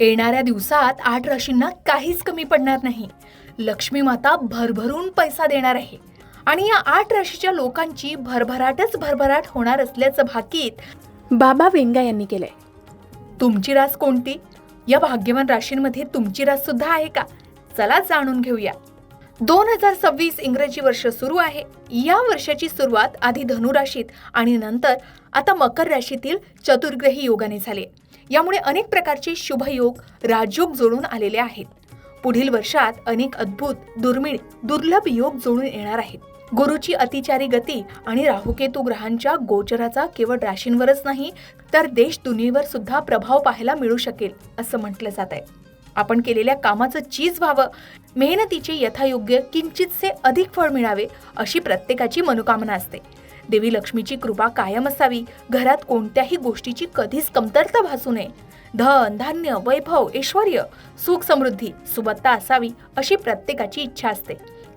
येणाऱ्या दिवसात आठ राशींना काहीच कमी पडणार नाही. लक्ष्मी माता भरभरून पैसा देणार आहे. आणि या आठ राशीच्या लोकांची भरभराटच भरभराट होणार असल्याचं भाकीत बाबा वेंगा यांनी केलंय. तुमची रास कोणती? या भाग्यवान राशींमध्ये तुमची रास सुद्धा आहे का? चला जाणून घेऊया. दोन हजार सव्वीस इंग्रजी वर्ष सुरू आहे. या वर्षाची सुरुवात आधी धनुराशीत आणि नंतर आता मकर राशीतील चतुर्ग्रही योगाने झाली यामुळे अनेक प्रकारचे शुभयोग राजयोग जोडून आलेले आहेत. पुढील वर्षात अनेक अद्भुत दुर्मिळ दुर्लभ योग जोडून येणार आहेत. गुरुची अतिचारी गती आणि राहुकेतू ग्रहांच्या गोचराचा केवळ राशींवरच नाही तर देश दुनियेवर सुद्धा प्रभाव पाहायला मिळू शकेल असं म्हटलं जात आहे. आपण केलेल्या कामाचं चीज व्हावं मेहनतीचे यथायोग्य किंचितसे अधिक फळ मिळावे अशी प्रत्येकाची मनोकामना असते. देवी लक्ष्मीची कृपा कायम असावी. घरात कोणत्याही गोष्टीची कधीच कमतरता भासू नये. धन धान्य वैभव ऐश्वर सुख समृद्धी सुबत्ता असावी अशी प्रत्येकाची इच्छा असते.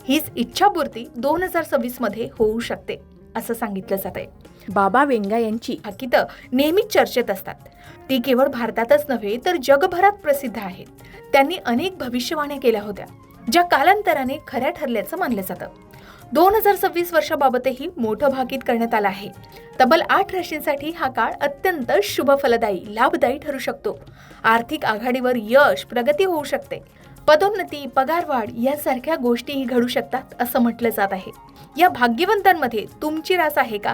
हीच इच्छापूर्ती दोन हजार सव्वीसमध्ये होऊ शकते असं सांगितलं जात आहे बाबा वेंगा यांची हकीत नेहमीच चर्चेत असतात. ती केवळ भारतातच नव्हे तर जगभरात प्रसिद्ध आहेत. त्यांनी अनेक भविष्यवाण्या केल्या होत्या ज्या कालांतराने खऱ्या ठरल्याचं मानलं जातं. दोन हजार सव्वीस वर्षाबाबतही मोठं भाकीत करण्यात आलं आहे. तब्बल आठ राशींसाठी हा काळ अत्यंत शुभ फलदायी लाभदायी ठरू शकतो. आर्थिक आघाडीवर यश प्रगती होऊ शकते. पदोन्नती पगारवाढ यासारख्या गोष्टीही घडू शकतात असं म्हटलं जात आहे. या भाग्यवंतांमध्ये तुमची रास आहे का?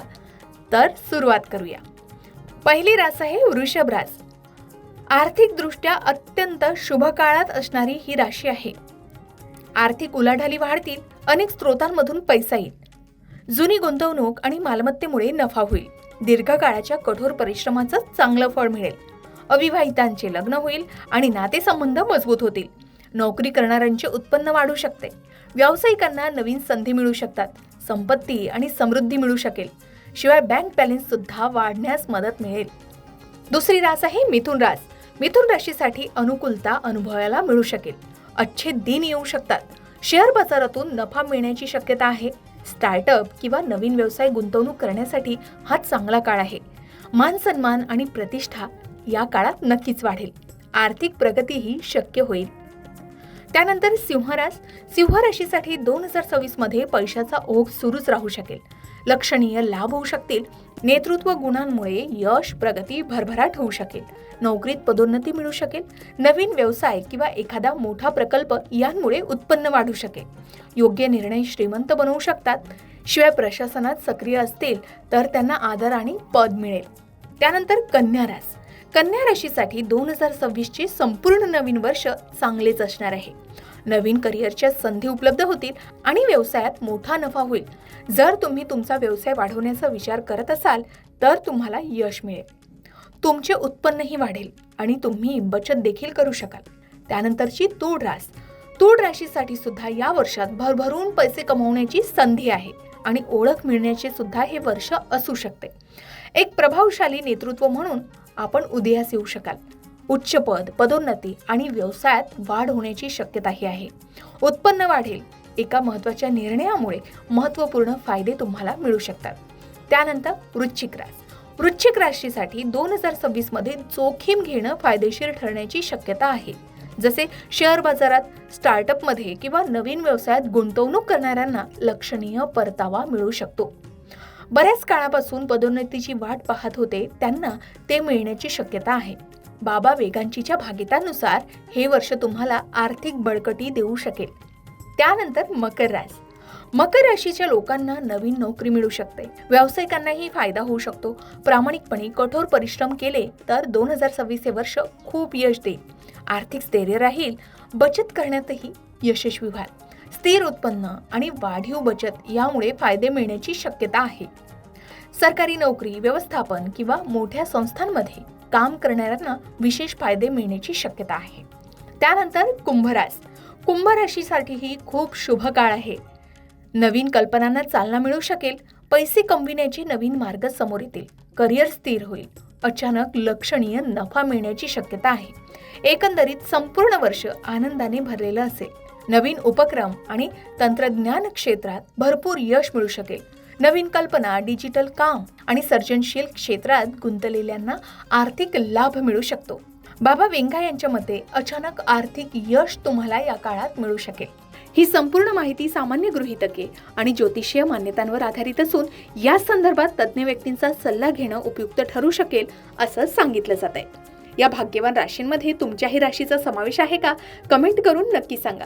तर सुरुवात करूया. पहिली रास आहे वृषभ रास. आर्थिकदृष्ट्या अत्यंत शुभ काळात असणारी ही राशी आहे. आर्थिक उलाढाली वाढतील अनेक स्रोतांमधून पैसा येईल. जुनी गुंतवणूक आणि मालमत्तेमुळे नफा होईल. दीर्घकाळाच्या कठोर परिश्रमाचं चांगलं फळ मिळेल. अविवाहितांचे लग्न होईल आणि नातेसंबंध मजबूत होतील. नोकरी करणाऱ्यांचे उत्पन्न वाढू शकते. व्यावसायिकांना नवीन संधी मिळू शकतात. संपत्ती आणि समृद्धी मिळू शकेल. शिवाय बँक बॅलन्स सुद्धा वाढण्यास मदत मिळेल. दुसरी रास आहे मिथुन रास. मिथुन राशीसाठी अनुकूलता अनुभवायला मिळू शकेल. अच्छे दिन येऊ शकतात. शेअर बाजारातून नफा मिळण्याची शक्यता आहे. स्टार्टअप किंवा नवीन व्यवसाय गुंतवणूक करण्यासाठी हा चांगला काळ आहे. मान सन्मान आणि प्रतिष्ठा या काळात नक्कीच वाढेल. आर्थिक प्रगतीही शक्य होईल. त्यानंतर सिंहरास सिंह राशीसाठी दोन हजार सव्वीसमध्ये पैशाचा ओघ सुरूच राहू शकेल. लक्षणीय लाभ होऊ शकतील. नेतृत्व गुणांमुळे यश प्रगती भरभराट होऊ शकेल. नोकरीत पदोन्नती मिळू शकेल. नवीन व्यवसाय किंवा एखादा मोठा प्रकल्प यांमुळे उत्पन्न वाढू शकेल. योग्य निर्णय श्रीमंत बनवू शकतात. शिवाय प्रशासनात सक्रिय असतील तर त्यांना आदर आणि पद मिळेल. त्यानंतर कन्या रास. कन्या राशीसाठी दोन हजार सव्वीसचे संपूर्ण नवीन वर्ष चांगलेच असणार आहे. नवीन करिअरच्या संधी उपलब्ध होतील आणि व्यवसायात मोठा नफा होईल. जर तुम्ही तुमचा व्यवसाय वाढवण्याचा विचार करत असाल तर तुम्हाला यश मिळेल. तुमचे उत्पन्नही वाढेल आणि तुम्ही बचत देखील करू शकाल. त्यानंतरची तूळ रास. तूळ राशीसाठी सुद्धा या वर्षात भरभरून पैसे कमवण्याची संधी आहे आणि ओळख मिळण्याचे सुद्धा हे वर्ष असू शकते. एक प्रभावशाली नेतृत्व म्हणून आपण उदयास येऊ शकाल. उच्च पद पदोन्नती आणि व्यवसायात वाढ होण्याची शक्यताही आहे. उत्पन्न वाढेल. एका महत्त्वाच्या निर्णयामुळे महत्त्वपूर्ण फायदे तुम्हाला मिळू शकतात. त्यानंतर वृश्चिक रास वृश्चिक राशीसाठी दोन हजार सव्वीसमध्ये जोखीम घेणं फायदेशीर ठरण्याची शक्यता आहे. जसे शेअर बाजारात स्टार्टअपमध्ये किंवा नवीन व्यवसायात गुंतवणूक करणाऱ्यांना लक्षणीय परतावा मिळू शकतो. बऱ्याच काळापासून पदोन्नतीची वाट पाहत होते त्यांना ते मिळण्याची शक्यता आहे. बाबा वेगांचीच्या भागितानुसार हे वर्ष तुम्हाला आर्थिक बळकटी देऊ शकेल. त्यानंतर मकर रास मकर राशीच्या लोकांना नवीन नोकरी मिळू शकते. व्यावसायिकांनाही फायदा होऊ शकतो. प्रामाणिकपणे कठोर परिश्रम केले तर दोन हजार सव्वीस हे वर्ष खूप यश देईल. आर्थिक स्थैर्य राहील. बचत करण्यातही यशस्वी व्हाल. स्थिर उत्पन्न आणि वाढीव बचत यामुळे फायदे मिळण्याची शक्यता आहे. सरकारी नोकरी व्यवस्थापन किंवा मोठ्या संस्थांमध्ये काम करणाऱ्यांना विशेष फायदे मिळण्याची शक्यता आहे. त्यानंतर कुंभरास कुंभ राशीसाठीही खूप शुभ काळ आहे. नवीन कल्पनांना चालना मिळू शकेल पैसे कमविण्याचे नवीन मार्ग समोर येतील करिअर स्थिर होईल अचानक लक्षणीय नफा मिळण्याची शक्यता आहे. एकंदरीत संपूर्ण वर्ष आनंदाने भरलेलं असेल. नवीन उपक्रम आणि तंत्रज्ञान क्षेत्रात भरपूर यश मिळू शकेल. नवीन कल्पना डिजिटल काम आणि सर्जनशील क्षेत्रात गुंतलेल्यांना आर्थिक लाभ मिळू शकतो. बाबा वेंगा यांच्या मते अचानक आर्थिक यश तुम्हाला या काळात मिळू शकेल. ही संपूर्ण माहिती सामान्य गृहितके आणि ज्योतिषीय मान्यतांवर आधारित असून या संदर्भात तज्ज्ञ व्यक्तींचा सल्ला घेणं उपयुक्त ठरू शकेल असं सांगितलं जात आहे या भाग्यवान राशींमध्ये तुमच्याही राशीचा समावेश आहे का? कमेंट करून नक्की सांगा.